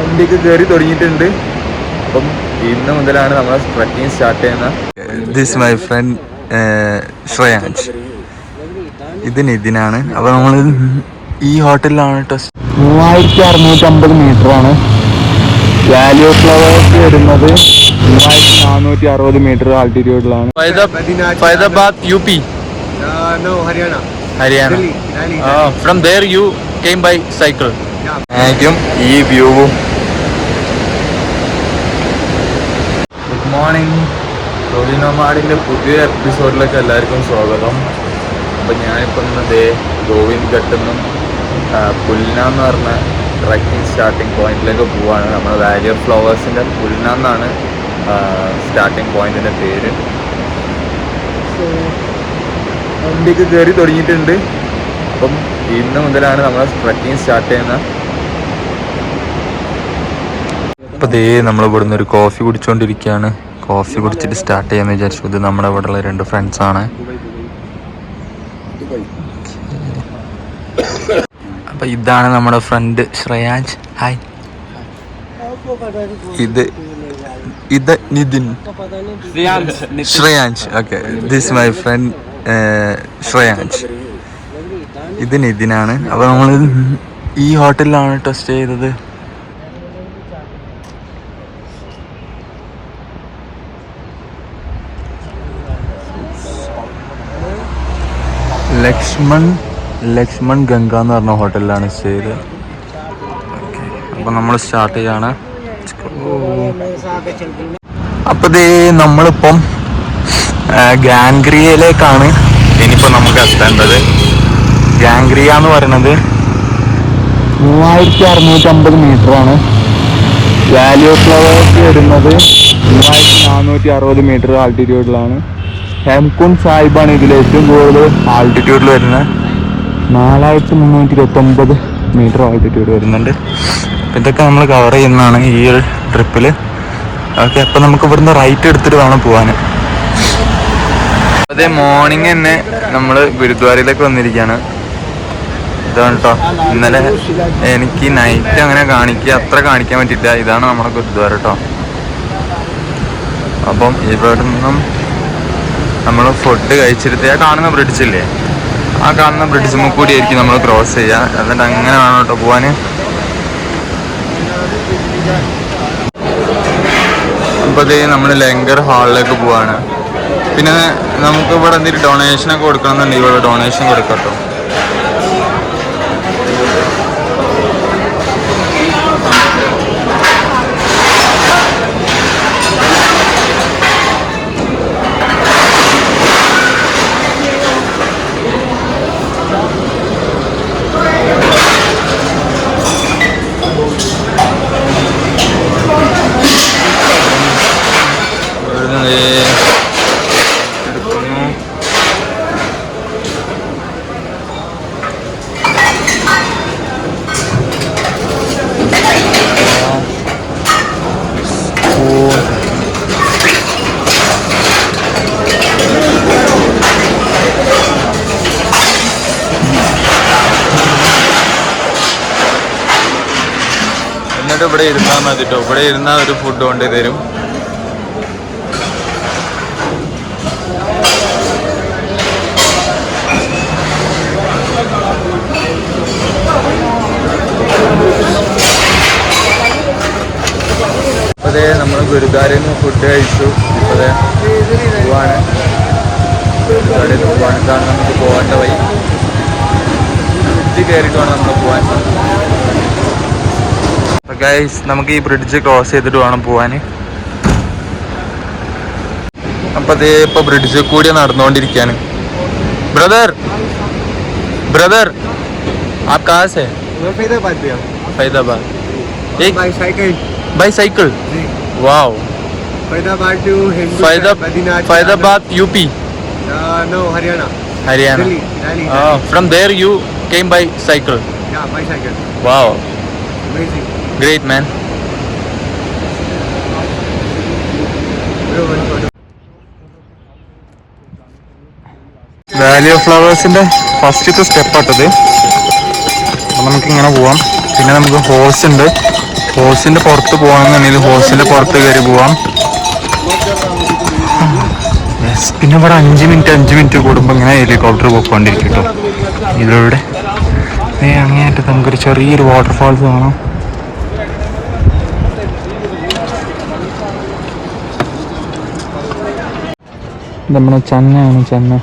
വണ്ടിക്ക് കയറി തുടങ്ങിയിട്ടുണ്ട്. അപ്പം ഇന്ന് മുതലാണ് നമ്മൾ ട്രക്കിംഗ് സ്റ്റാർട്ട് ചെയ്യുന്ന ദിസ് മൈ ഫ്രണ്ട് ശ്രേയാൻസ് ഇത് നിതിനാണ്. അപ്പൊ നമ്മൾ ഈ ഹോട്ടലിലാണ് കേട്ടോ മൂവായിരത്തി അറുന്നൂറ്റി അമ്പത് മീറ്റർ ആണ് വാലി ഓഫ് ഫ്ലവേഴ്സ് വരുന്നത് മൂവായിരത്തി നാനൂറ്റി അറുപത് മീറ്റർ ആൾട്ടിറ്റ്യൂഡിലാണ് Faridabad U P Haryana. Delhi. From there you came by cycle ആയിരിക്കും ഈ വ്യൂവും ഗുഡ് മോർണിംഗ് റോഡിനോമാടിന്റെ പുതിയ എപ്പിസോഡിലേക്ക് എല്ലാവർക്കും സ്വാഗതം. അപ്പം ഞാനിപ്പോൾ ഇന്നതേ ഗോവിന്ദ് ഘട്ടെന്നും പുൽന എന്ന് പറഞ്ഞ ട്രക്കിംഗ് സ്റ്റാർട്ടിംഗ് പോയിന്റിലേക്ക് പോവാണ്. നമ്മുടെ വാലി ഓഫ് ഫ്ലവേഴ്സിന്റെ പുൽന എന്നാണ് സ്റ്റാർട്ടിംഗ് പോയിന്റിന്റെ പേര്. വണ്ടിക്ക് കയറി തുടങ്ങിയിട്ടുണ്ട്. അപ്പം ഇന്ന് മുതലാണ് നമ്മൾ ട്രക്കിംഗ് സ്റ്റാർട്ട് ചെയ്യുന്ന അപ്പൊ ദേ നമ്മൾ ഇവിടുന്ന് ഒരു കോഫി കുടിച്ചുകൊണ്ടിരിക്കുകയാണ് കോഫി കുടിച്ചിട്ട് സ്റ്റാർട്ട് ചെയ്യാന്ന് വിചാരിച്ചു. ഇത് നമ്മുടെ ഇവിടെ ഉള്ള രണ്ട് ഫ്രണ്ട്സ് ആണ്. അപ്പൊ ഇതാണ് നമ്മുടെ ഫ്രണ്ട് ശ്രേയാജ് ഹായ് ഇത് ഇത് Nithin. Shreyaj okay this my friend Shreyaj ഇത് നിതിനാണ്. അപ്പൊ നമ്മൾ ഈ ഹോട്ടലിലാണ് ടെസ്റ്റ് ചെയ്തത്. ലക്ഷ്മൺ ലക്ഷ്മൺ ഗംഗ എന്ന് പറഞ്ഞ ഹോട്ടലിലാണ് സ്റ്റേ ചെയ്ത് ഓക്കെ അപ്പൊ നമ്മൾ സ്റ്റാർട്ട് ചെയ്യാണ്. അപ്പൊ ഇതേ നമ്മളിപ്പം ഗാംഗ്രിയയിലേക്കാണ്. ഇനിയിപ്പോ നമുക്ക് എത്തേണ്ടത്. ഗാംഗ്രിയ എന്ന് പറയുന്നത് മൂവായിരത്തി അറുന്നൂറ്റി അമ്പത് മീറ്റർ ആണ്. വാലി ഓഫ് ഫ്ലവേഴ്സ് വരുന്നത് മൂവായിരത്തി നാനൂറ്റി അറുപത് മീറ്റർ ആൾട്ടിറ്റ്യൂഡിലാണ് ഹെംകുൺ സാഹിബാണ് ഇതിൽ ഏറ്റവും കൂടുതൽ ആൾട്ടിറ്റ്യൂഡിൽ വരുന്നത്. നാലായിരത്തി മുന്നൂറ്റി ഇരുപത്തൊമ്പത് മീറ്റർ ആൾട്ടിറ്റ്യൂഡ് വരുന്നുണ്ട്. ഇതൊക്കെ നമ്മൾ കവർ ചെയ്യുന്നതാണ് ഈ ഒരു ട്രിപ്പിൽ ഓക്കെ അപ്പം നമുക്ക് ഇവിടുന്ന് റൈറ്റ് എടുത്തിട്ട് വേണം പോകാൻ അതെ മോർണിംഗ് തന്നെ നമ്മൾ ഗുരുദ്വാരയിലേക്ക് വന്നിരിക്കുകയാണ് ഇതാണ് കേട്ടോ ഇന്നലെ എനിക്ക് നൈറ്റ് അങ്ങനെ കാണിക്കുക അത്ര കാണിക്കാൻ പറ്റില്ല ഇതാണ് നമ്മുടെ ഗുരുദ്വാര കേട്ടോ അപ്പം ഇവിടെ നിന്നും നമ്മൾ ഫുഡ് കഴിച്ചിരുത്തി ആ കാണുന്ന ബ്രിഡ്ജില്ലേ ആ കാണുന്ന ബ്രിഡ്ജ് കൂടി ആയിരിക്കും നമ്മൾ ക്രോസ് ചെയ്യാ എന്നിട്ട് അങ്ങനെ വേണം കേട്ടോ പോവാൻ അപ്പത്തേ നമ്മൾ ലങ്കർ ഹാളിലേക്ക് പോവാണ്. പിന്നെ നമുക്ക് ഇവിടെ എന്തെങ്കിലും ഡൊണേഷൻ ഒക്കെ കൊടുക്കണമെന്നുണ്ടെങ്കിൽ ഇവിടെ ഡൊണേഷൻ കൊടുക്കട്ടോ കേട്ടോ ഇവിടുന്ന് ദേ എടുക്കുന്നു സ്പൂൺ എന്നിട്ട് ഇവിടെ ഇരുന്നാൽ മതി കേട്ടോ ഇവിടെ ഇരുന്നാൽ ഒരു ഫുഡ് കൊണ്ട് തരും. നമ്മൾ ഗുരുദ്വാരയിൽ നിന്ന് ഫുഡ് കഴിച്ചു. ഇപ്പോഴേ പോവാണ്. ഗുരുദ്വാരയിൽ നിന്ന് പോവാണ്. ഇതാണ് നമുക്ക് പോകേണ്ട വഴി. ബ്രിഡ്ജ് കയറിയിട്ട് വേണം നമ്മൾ പോവാൻ. ഗൈസ് നമുക്ക് ഈ ബ്രിഡ്ജ് ക്രോസ് ചെയ്തിട്ട് വേണം പോവാൻ അപ്പൊ അതേ ഇപ്പൊ ബ്രിഡ്ജ് കൂടി നടന്നുകൊണ്ടിരിക്കാണ് ബ്രദർ ബ്രദർ आप कहाँ से हैं? मैं फैदाबाद भैया फैदाबाद एक by cycle by cycle ji wow फैदाबाद to Hindu फैदा Badrinath Faizabad UP Uh, no, Haryana. Haryana Delhi. Delhi. From there you came by cycle Yeah, bicycle. Wow Amazing. great man valley of ഫ്ലവേഴ്സിന്റെ ഫസ്റ്റത്തെ സ്റ്റെപ്പാട്ടത് അപ്പം നമുക്കിങ്ങനെ പോവാം. പിന്നെ നമുക്ക് ഹോഴ്സ് ഉണ്ട് ഹോഴ്സിന്റെ പുറത്ത് പോകണമെന്നുണ്ടെങ്കിൽ ഹോഴ്സിന്റെ പുറത്ത് കയറി പോവാം. പിന്നെ ഇവിടെ അഞ്ച് മിനിറ്റ് അഞ്ച് മിനിറ്റ് കൂടുമ്പോൾ ഇങ്ങനെ ഹെലികോപ്റ്റർ പോയിക്കൊണ്ടിരിക്കും കേട്ടോ ഇതിലൂടെ. അങ്ങേയറ്റത്ത് നമുക്കൊരു ചെറിയൊരു വാട്ടർഫാൾസ് കാണാം. നമ്മുടെ ചെന്നയാണ് ചെന്ന.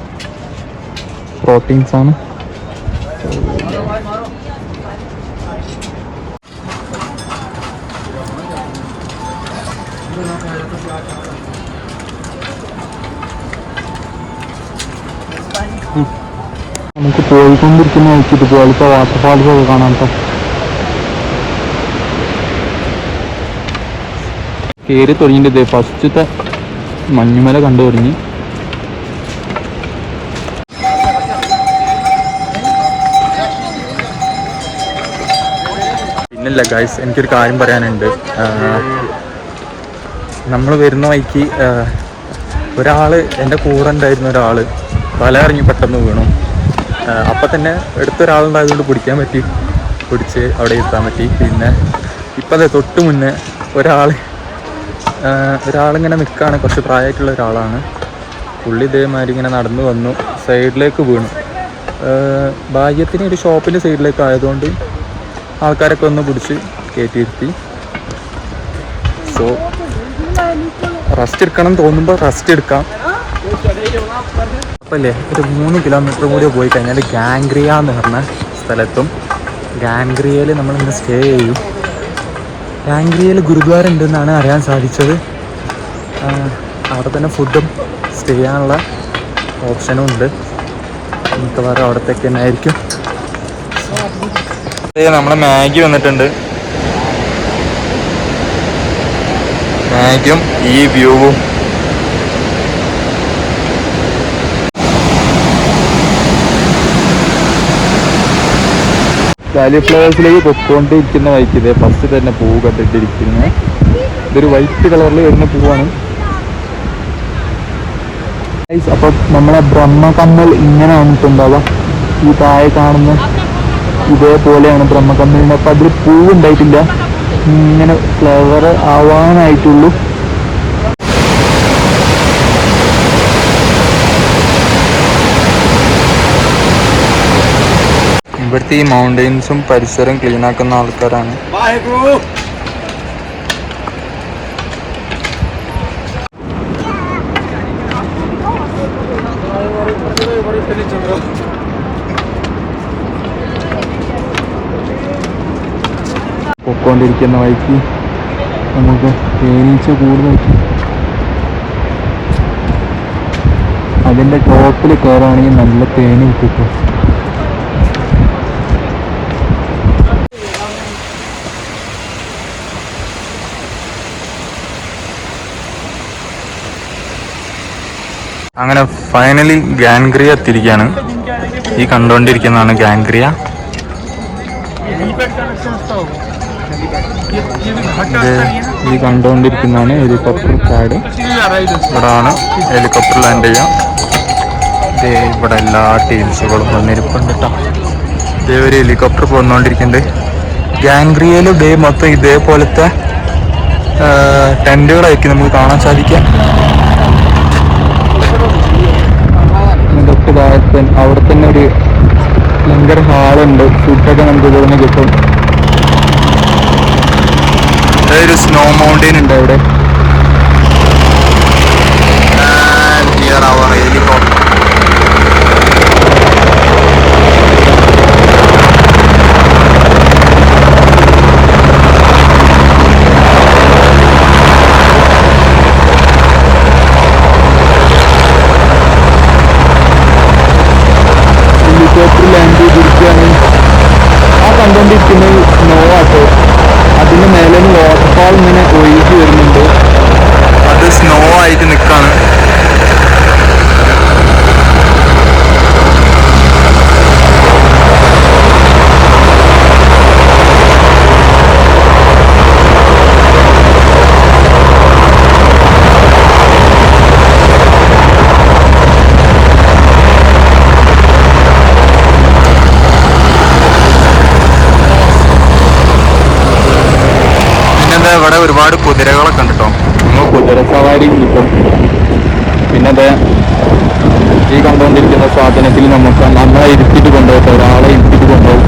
പ്രോട്ടീൻസ് ആണ്. നമുക്ക് പോയിക്കൊണ്ടിരിക്കുന്ന വഴിക്ക് ഇതുപോലത്തെ വാട്ടർഫാൾസ് ഒക്കെ കാണാം കേട്ടോ കയറി തുടങ്ങിയിട്ട് ഫസ്റ്റത്തെ മഞ്ഞുമല കണ്ടു തുടങ്ങി. പിന്നില്ല ഗൈസ് എനിക്കൊരു കാര്യം പറയാനുണ്ട്. നമ്മൾ വരുന്ന വഴിക്ക് ഒരാൾ എന്റെ കൂടെ ഉണ്ടായിരുന്ന ഒരാൾ തല ഇറങ്ങി പെട്ടെന്ന് വീണു. അപ്പം തന്നെ എടുത്തൊരാളുണ്ടായതുകൊണ്ട് പിടിക്കാൻ പറ്റി. പിടിച്ച് അവിടെ എത്താൻ പറ്റി. പിന്നെ ഇപ്പം അതെ തൊട്ട് മുന്നേ ഒരാൾ ഒരാളിങ്ങനെ നിൽക്കുകയാണ് കുറച്ച് പ്രായമായിട്ടുള്ള ഒരാളാണ്. പുള്ളി ഇതേമാതിരി ഇങ്ങനെ നടന്നു വന്നു. സൈഡിലേക്ക് വീണു. ഭാഗ്യത്തിന് ഒരു ഷോപ്പിന്റെ സൈഡിലേക്ക് ആയതുകൊണ്ട് ആൾക്കാരൊക്കെ ഒന്ന് പിടിച്ച് കയറ്റിയിരുത്തി. സോ റെസ്റ്റ് എടുക്കണം തോന്നുമ്പോൾ റെസ്റ്റ് എടുക്കാം അപ്പല്ലേ ഒരു മൂന്ന് കിലോമീറ്റർ കൂടി പോയി കഴിഞ്ഞാൽ ഗാംഗ്രിയ എന്ന് പറഞ്ഞ സ്ഥലത്തും ഗാംഗ്രിയയിൽ നമ്മളിന്ന് സ്റ്റേ ചെയ്യും. ഗാംഗ്രിയയിൽ ഗുരുദ്വാര ഉണ്ടെന്നാണ് അറിയാൻ സാധിച്ചത്. അവിടെ തന്നെ ഫുഡും സ്റ്റേ ചെയ്യാനുള്ള ഓപ്ഷനും ഉണ്ട്. മിക്കവാറും അവിടത്തേക്ക് തന്നെ ആയിരിക്കും. നമ്മുടെ മാഗി വന്നിട്ടുണ്ട്. മാഗിയും ഈ വ്യൂവും. കാലിഫ്ലവേഴ്സിലേക്ക് പൊക്കോണ്ടിരിക്കുന്ന വഴിക്ക് ഇതേ ഫസ്റ്റ് തന്നെ പൂ കണ്ടിട്ടിരിക്കുന്നത് ഇതൊരു വൈറ്റ് കളറിൽ വരുന്ന പൂവാണ്. Guys, അപ്പൊ നമ്മളെ ബ്രഹ്മകമ്മൽ ഇങ്ങനെ വന്നിട്ടുണ്ടാവാം ഈ താഴെ കാണുന്ന ഇതേപോലെയാണ് ബ്രഹ്മകമ്മലിന് അപ്പൊ അതിൽ പൂവുണ്ടായിട്ടില്ല. ഇങ്ങനെ ഫ്ലവർ ആവാനായിട്ടുള്ളൂ. ഇവിടുത്തെ ഈ മൗണ്ടെയിൻസും പരിസരം ക്ലീനാക്കുന്ന ആൾക്കാരാണ്. പൊക്കോണ്ടിരിക്കുന്ന വഴിക്ക് നമുക്ക് തേനീച്ച കൂടുതൽ. അതിന്റെ ടോപ്പിൽ കയറുകയാണെങ്കിൽ നല്ല തേനി കിട്ടും അങ്ങനെ ഫൈനലി ഗാൻഗ്രിയ എത്തിയിരിക്കുകയാണ് ഈ കണ്ടുകൊണ്ടിരിക്കുന്നതാണ് ഗാൻഗ്രിയ ഇത് ഈ കണ്ടുകൊണ്ടിരിക്കുന്നതാണ് ഹെലികോപ്റ്റർ പാഡ് ഇവിടാണ് ഹെലികോപ്റ്റർ ലാൻഡ് ചെയ്യാം ദേ ഇവിടെ എല്ലാ ടീംസുകളും വന്നിരിപ്പുണ്ട് കേട്ടോ ഇതേ ഒരു ഹെലികോപ്റ്റർ പോന്നുകൊണ്ടിരിക്കുന്നുണ്ട്. ഗാംഗ്രിയയിലും ഇതേ മൊത്തം ഇതേപോലത്തെ ടെന്റുകളായിരിക്കും നമുക്ക് കാണാൻ സാധിക്കാം അവിടെ തന്നെ ഒരു ഭയങ്കര ഹാളുണ്ട്. ഫുഡൊക്കെ നമുക്ക് ഇവിടുന്ന് കിട്ടും. ഒരു സ്നോ മൗണ്ടെയിൻ ഉണ്ട് അവിടെ. സാധനത്തിൽ നമുക്ക് നമ്മളെ ഇരുത്തിയിട്ട് കൊണ്ടുപോകും ഒരാളെ ഇരുത്തിയിട്ട് കൊണ്ടുപോകും.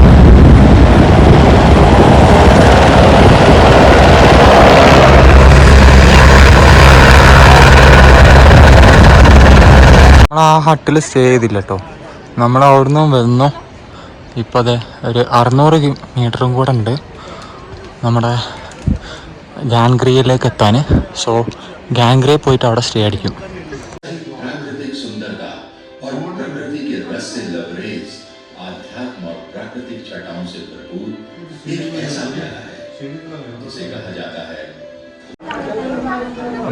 ആ ഹട്ടിൽ സ്റ്റേ ചെയ്തില്ല കേട്ടോ നമ്മൾ അവിടുന്ന് വന്നു. ഇപ്പം അതെ ഒരു അറുന്നൂറ് മീറ്ററും കൂടെ ഉണ്ട്. നമ്മുടെ ഗാൻഗ്രിയയിലേക്ക് എത്താൻ. സോ ഗാൻഗ്രിയ പോയിട്ട് അവിടെ സ്റ്റേ അടിക്കും.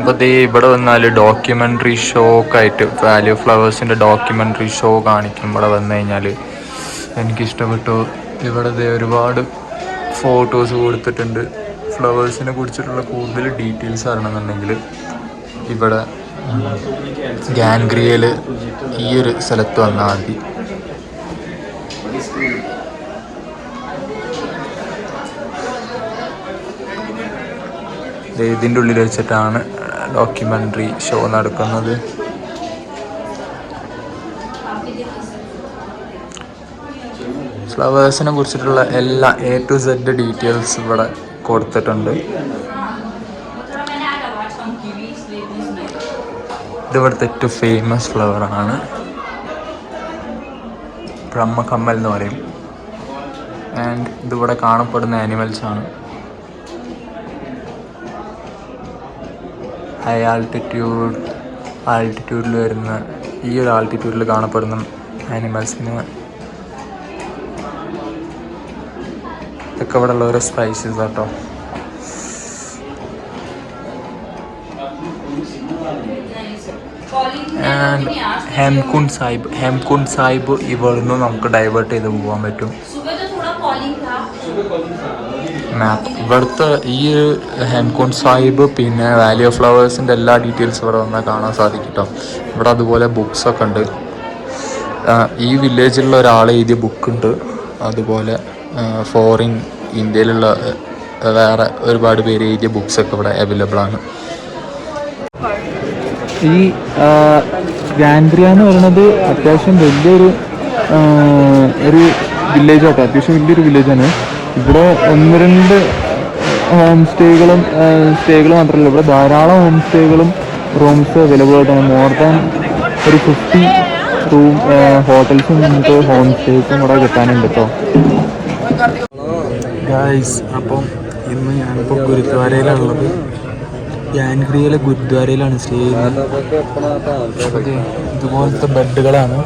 അപ്പോൾ ദേ ഇവിടെ വന്നാൽ ഡോക്യുമെന്ററി ഷോ ഒക്കെ ആയിട്ട് വാല്യൂ ഫ്ലവേഴ്സിന്റെ ഡോക്യുമെന്ററി ഷോ കാണിക്കും ഇവിടെ വന്നു കഴിഞ്ഞാൽ എനിക്കിഷ്ടപ്പെട്ടു. ഇവിടെ ഒരുപാട് ഫോട്ടോസ് കൊടുത്തിട്ടുണ്ട്. ഫ്ലവേഴ്സിനെ കുറിച്ചിട്ടുള്ള കൂടുതൽ ഡീറ്റെയിൽസ് അറിയണമെന്നുണ്ടെങ്കിൽ ഇവിടെ ഗാൻഗ്രിയയിൽ ഈ ഒരു സ്ഥലത്ത് വന്നാൽ മതി. ഇതിന്റെ ഉള്ളിൽ വെച്ചിട്ടാണ് ഡോക്യുമെന്ററി ഷോ നടക്കുന്നത്. ഫ്ലവേഴ്സിനെ കുറിച്ചിട്ടുള്ള എല്ലാ എ ടു സെഡ് ഡീറ്റെയിൽസ് ഇവിടെ കൊടുത്തിട്ടുണ്ട്. ഇതിവിടുത്തെ ഏറ്റവും ഫേമസ് ഫ്ലവറാണ് ബ്രഹ്മകമ്മൽ എന്ന് പറയും. ആൻഡ് ഇതിവിടെ കാണപ്പെടുന്ന ആനിമൽസ് ഹൈ ആൾട്ടിറ്റ്യൂഡ് ആൾട്ടിറ്റ്യൂഡിൽ വരുന്ന ഈ ഒരു ആൾട്ടിറ്റ്യൂഡിൽ കാണപ്പെടുന്ന ആനിമൽസിന് ഇതൊക്കെ ഇവിടെ ഉള്ള ഓരോ സ്പൈസസ് കേട്ടോ ആൻഡ് ഹെംകുൺ സാഹിബ് ഹെംകുൺ സാഹിബ് ഇവിടുന്ന് നമുക്ക് ഡൈവേർട്ട് ചെയ്ത് പോകാൻ പറ്റും. മാപ്പ് ഇവിടുത്തെ ഈ ഒരു ഹെംകുൺ സാഹിബ് പിന്നെ വാലി ഓഫ് ഫ്ലവേഴ്സിന്റെ എല്ലാ ഡീറ്റെയിൽസ് ഇവിടെ വന്നാൽ കാണാൻ സാധിക്കും കേട്ടോ ഇവിടെ അതുപോലെ ബുക്സ് ഒക്കെ ഉണ്ട്. ഈ വില്ലേജിലുള്ള ഒരാൾ എഴുതിയ ബുക്ക് ഉണ്ട്. അതുപോലെ ഫോറിൻ ഇന്ത്യയിലുള്ള വേറെ ഒരുപാട് പേര് എഴുതിയ ബുക്സ് ഒക്കെ ഇവിടെ അവൈലബിൾ ആണ്. ഈ ഗാൻഡ്രിയ എന്ന് പറയുന്നത് അത്യാവശ്യം വലിയൊരു ഒരു വില്ലേജ് ആട്ടോ. അത്യാവശ്യം വലിയൊരു വില്ലേജാണ് ഇവിടെ ഒന്ന് രണ്ട് ഹോം സ്റ്റേകളും സ്റ്റേകൾ മാത്രമല്ല ഇവിടെ ധാരാളം ഹോം സ്റ്റേകളും റൂംസ് അവൈലബിൾ ആയിട്ടാണ്. മോർ ദാൻ ഒരു ഫിഫ്റ്റി റൂം ഹോട്ടൽസും നമുക്ക് ഹോം സ്റ്റേസും ഇവിടെ കിട്ടാനുണ്ട് കേട്ടോ ഗായ്സ് അപ്പം ഇന്ന് ഞാനിപ്പോൾ ഗുരുദ്വാരയിലാണുള്ളത്. യാൻഗ്രിയിലെ ഗുരുദ്വാരയിലാണ് സ്റ്റേ ചെയ്യുന്നത്. ഇതുപോലത്തെ ബെഡുകളാണ്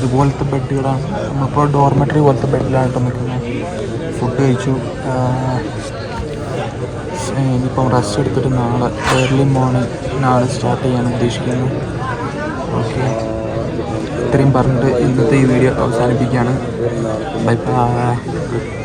ഇതുപോലത്തെ ബെഡുകളാണ്. നമ്മളിപ്പോൾ ഡോർമെറ്ററി പോലത്തെ ബെഡിലാണ് നിൽക്കുന്നത് ഫുഡ് കഴിച്ചു. ഇനിയിപ്പം റെസ്റ്റ് എടുത്തിട്ട് നാളെ ഏർലി മോർണിംഗ് നാളെ സ്റ്റാർട്ട് ചെയ്യാൻ ഉദ്ദേശിക്കുന്നു. ഓക്കെ ഇത്രയും പറഞ്ഞിട്ട് ഇന്നത്തെ ഈ വീഡിയോ അവസാനിപ്പിക്കുകയാണ്. Bye bye